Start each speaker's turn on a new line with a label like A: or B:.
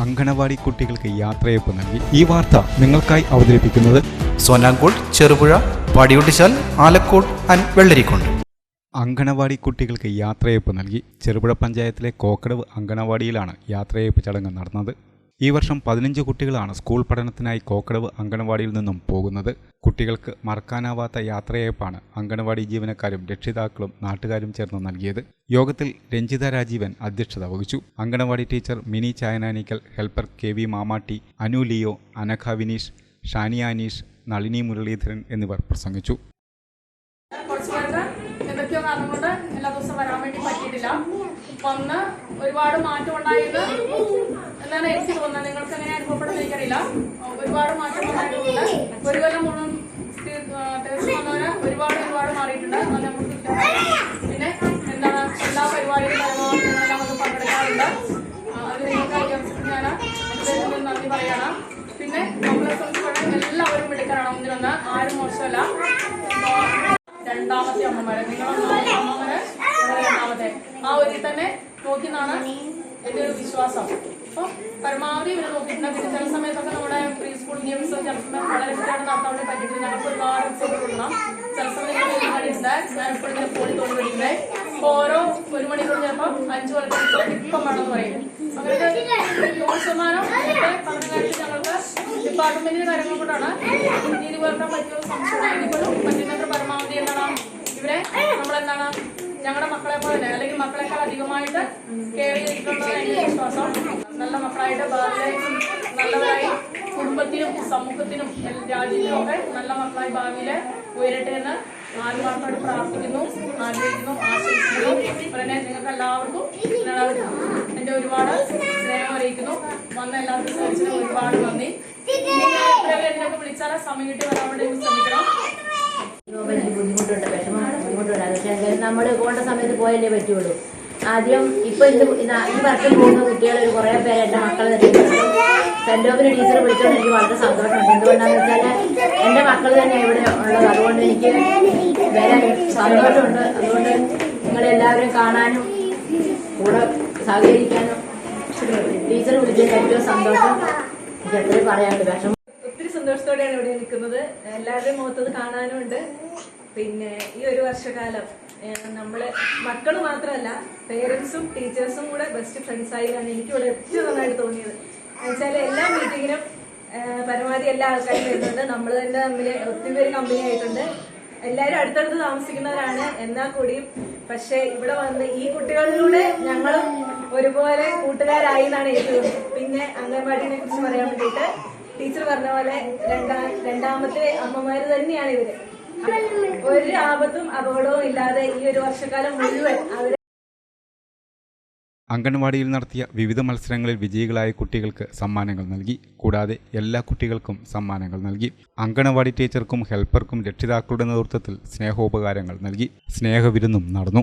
A: അങ്കണവാടി കുട്ടികൾക്ക് യാത്രയപ്പ് നൽകി. ഈ വാർത്ത നിങ്ങൾക്കായി അവതരിപ്പിക്കുന്നത്
B: സോനാങ്കോട് ചെറുപുഴ പാടിയൊട്ടിച്ചാൽ ആലക്കോട് ആൻഡ് വെള്ളരിക്കുണ്ട്
A: അങ്കണവാടി കുട്ടികൾക്ക് യാത്രയപ്പ് നൽകി. ചെറുപുഴ പഞ്ചായത്തിലെ കോക്കടവ് അങ്കണവാടിയിലാണ് യാത്രയപ്പ് ചടങ്ങ് നടന്നത്. ഈ വർഷം പതിനഞ്ച് കുട്ടികളാണ് സ്കൂൾ പഠനത്തിനായി കോക്കടവ് അങ്കണവാടിയിൽ നിന്നും പോകുന്നത്. കുട്ടികൾക്ക് മറക്കാനാവാത്ത യാത്രയപ്പാണ് അങ്കണവാടി ജീവനക്കാരും രക്ഷിതാക്കളും നാട്ടുകാരും ചേർന്ന് നൽകിയത്. യോഗത്തിൽ രഞ്ജിത രാജീവൻ അധ്യക്ഷത വഹിച്ചു. Anganwadi teacher Mini ചായനാനിക്കൽ helper K V Mamatti Anu Leo Anakha Vineesh Shaniya Aneesh Nalini Muraleedharan എന്നിവർ പ്രസംഗിച്ചു.
C: എല്ലാ ദിവസവും വരാൻ വേണ്ടി പറ്റിയിട്ടില്ല. വന്ന് ഒരുപാട് മാറ്റം ഉണ്ടായത് എന്നാണ് എനിക്ക് തോന്നുന്നത് നിങ്ങൾക്ക് എങ്ങനെ അനുഭവപ്പെടുന്നത് എനിക്കറിയില്ല. ഒരുപാട് മാറ്റം ഉണ്ടായിട്ടുണ്ട് ഒരു കൊല്ലം മുഴുവൻ തീർച്ചയായും വന്നവര് ഒരുപാട് ഒരുപാട് മാറിയിട്ടുണ്ട്. അത് നമുക്ക്. പിന്നെ എന്താണ്? എല്ലാ പരിപാടികളും പരമാവധി ഞങ്ങളെല്ലാം പങ്കെടുക്കാറുണ്ട്. അത് നിങ്ങൾക്ക് ഞാൻ അതിലേക്ക് നന്ദി പറയണം പിന്നെ നമ്മളെ സംബന്ധിച്ചിടത്തോളം എല്ലാവരും മിടുക്കരാണ്. ഒന്നിനൊന്ന് ആരും മോശമല്ല. രണ്ടാമത്തെ അമ്മമാരെ. നിങ്ങളൊന്നാമത്തെ അമ്മമാരെ രണ്ടാമത്തെ. ആ ഒരു തന്നെ നോക്കി എന്നാണ് എന്റെ ഒരു വിശ്വാസം. അപ്പൊ പരമാവധി ഇവരെ നോക്കിയിട്ടുണ്ട്. പിന്നെ ചില സമയത്തൊക്കെ നമ്മുടെ പ്രീ സ്കൂൾ ഗെയിംസ് ചില സമയം വളരെ കൂടുതൽ നടത്താൻ വേണ്ടി പറ്റിയിട്ടില്ല ഞങ്ങൾക്ക് ഒരുപാട് കൊടുക്കണം ചില പരിപാടിയുണ്ട് ഞാൻ ഇപ്പോഴും ഇങ്ങനെ പോളി തോന്നി അപ്പൊ ഓരോ ഒരു മണിക്കൂർ ചിലപ്പോൾ അഞ്ചു കൊല്ലത്തിൽ ഇപ്പം വേണമെന്ന് പറയും. അങ്ങനെ നൂറ് ശതമാനം ഞങ്ങൾക്ക് ഡിപ്പാർട്ട്മെന്റിന്റെ കാര്യങ്ങൾ കൊണ്ടാണ് ഇന്ത്യയിൽ വർക്കാൻ പറ്റിയ പറ്റുന്നത്ര പരമാവധി എന്താണ് ഇവരെ നമ്മളെന്താണ് ഞങ്ങളുടെ മക്കളെ പോലെ അല്ലെങ്കിൽ മക്കളെക്കാൾ അധികമായിട്ട് കെയർ ചെയ്തിട്ടുണ്ടെന്ന് എന്റെ വിശ്വാസം. നല്ല മക്കളായിട്ട് ഭാവിയിലേക്കും നല്ലതായി കുടുംബത്തിനും സമൂഹത്തിനും രാജ്യത്തിനും ഒക്കെ നല്ല മക്കളായി ഭാവിയിൽ ഉയരട്ടെ എന്ന് ആത്മാർത്ഥമായിട്ട് പ്രാർത്ഥിക്കുന്നു ആഗ്രഹിക്കുന്നു ആശംസിക്കുന്നു. തന്നെ നിങ്ങൾക്ക് എല്ലാവർക്കും എന്റെ ഒരുപാട് സ്നേഹം അറിയിക്കുന്നു. വന്ന എല്ലാവർക്കും സഹിച്ചതിന് ഒരുപാട് നന്ദി. എന്നൊക്കെ വിളിച്ചാൽ സമയം കിട്ടി വരാൻ ശ്രമിക്കണം.
D: ബുദ്ധിമുട്ടുണ്ട് വിഷമമാണ് ബുദ്ധിമുട്ടുണ്ട്. പക്ഷേ എന്തായാലും നമ്മൾ പോകേണ്ട സമയത്ത് പോയല്ലേ പറ്റുള്ളൂ. ആദ്യം ഇപ്പൊ ഇതാ ഈ വർഷം പോകുന്ന കുട്ടികൾ കുറേ പേര് എന്റെ മക്കൾ സെന്റ് ഓഫിന് ടീച്ചർ വിളിച്ചോണ്ട് എനിക്ക് വളരെ സന്തോഷമുണ്ട്. എന്തുകൊണ്ടാന്ന് വെച്ചാൽ എന്റെ മക്കൾ തന്നെ ഇവിടെ ഉള്ളത്. അതുകൊണ്ട് എനിക്ക് വരാൻ സന്തോഷമുണ്ട്. അതുകൊണ്ട് നിങ്ങളെല്ലാവരും കാണാനും കൂടെ സഹകരിക്കാനും ടീച്ചർ വിളിച്ചതിന് ഏറ്റവും സന്തോഷം എനിക്ക് എത്രയും പറയാനുണ്ട്. വിഷമം.
E: ഒത്തിരി സന്തോഷത്തോടെയാണ് ഇവിടെ നിൽക്കുന്നത്. എല്ലാവരുടെയും മുഖത്തത് കാണാനുമുണ്ട്. പിന്നെ ഈ ഒരു വർഷകാലം നമ്മൾ മക്കൾ മാത്രമല്ല പേരൻസും ടീച്ചേഴ്സും കൂടെ ബെസ്റ്റ് ഫ്രണ്ട്സ് ആയിരുന്നു എനിക്ക് ഇവിടെ ഏറ്റവും നന്നായിട്ട് തോന്നിയത്. എന്നുവെച്ചാൽ എല്ലാ മീറ്റിങ്ങിനും പരമാവധി എല്ലാ ആൾക്കാരും വരുന്നുണ്ട്. നമ്മൾ തന്നെ തമ്മിൽ ഒത്തിരി കമ്പനി ആയിട്ടുണ്ട്. എല്ലാവരും അടുത്തടുത്ത് താമസിക്കുന്നവരാണ്. എന്നാൽ കൂടിയും പക്ഷെ ഇവിടെ വന്ന് ഈ കുട്ടികളിലൂടെ ഞങ്ങളും ഒരുപോലെ കൂട്ടുകാരായി എന്നാണ് എനിക്ക് പിന്നെ അംഗൻവാടിനെ കുറിച്ച് പറയാൻ വേണ്ടിയിട്ട് ടീച്ചർ പറഞ്ഞ പോലെ രണ്ടാ രണ്ടാമത്തെ അമ്മമാര് തന്നെയാണ് ഇവർ. ഒരു ആപത്തും അപകടവും ഇല്ലാതെ ഈ ഒരു വർഷക്കാലം മുഴുവൻ അവർ
A: അംഗൻവാടിയിൽ നടത്തിയ വിവിധ മത്സരങ്ങളിൽ വിജയികളായ കുട്ടികൾക്ക് സമ്മാനങ്ങൾ നൽകി. കൂടാതെ എല്ലാ കുട്ടികൾക്കും സമ്മാനങ്ങൾ നൽകി. അങ്കണവാടി ടീച്ചർക്കും ഹെൽപ്പർക്കും രക്ഷിതാക്കളുടെ നേതൃത്വത്തിൽ സ്നേഹോപകാരങ്ങൾ നൽകി. സ്നേഹവിരുന്നും നടന്നു.